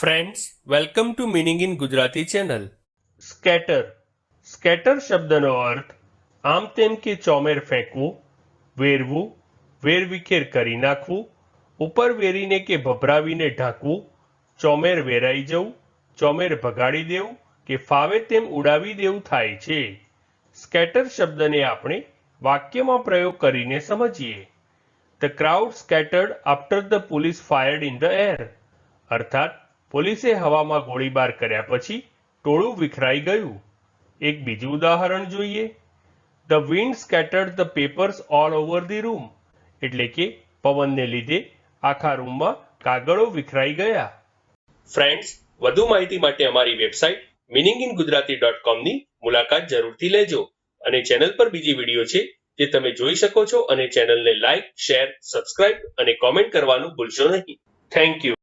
Friends welcome to meaning in Gujarati channel scatter scatter શબ્દનો અર્થ આમ તેમ કે ચોમેર ફેંકવું વેરવું વેરવિખેર કરી નાખવું ઉપર વેરીને કે ભભરાવીને ઢાંકવું ચોમેર વેરાઈ જવું ચોમેર ભગાડી દેવું કે ફાવે તેમ ઉડાવી દેવું થાય છે સ્કેટર શબ્દને આપણે વાક્યમાં પ્રયોગ કરીને સમજીએ the crowd scattered after the police fired in the air અર્થાત પોલીસે હવામાં ગોળીબાર કર્યા પછી ટોળું વિખરાઈ ગયું. એક બીજું ઉદાહરણ જોઈએ. The wind scattered the papers all over the room એટલે કે પવનને લીધે આખા રૂમમાં કાગળો વિખરાઈ ગયા. ફ્રેન્ડ્સ વધુ માહિતી માટે અમારી website meaning in Gujarati dot કોમની મુલાકાત જરૂરથી લેજો અને ચેનલ પર બીજી વીડિયો છે જે તમે જોઈ શકો છો અને ચેનલને લાઇક શેર સબસ્ક્રાઇબ અને કોમેન્ટ કરવાનું ભૂલશો નહીં. Thank you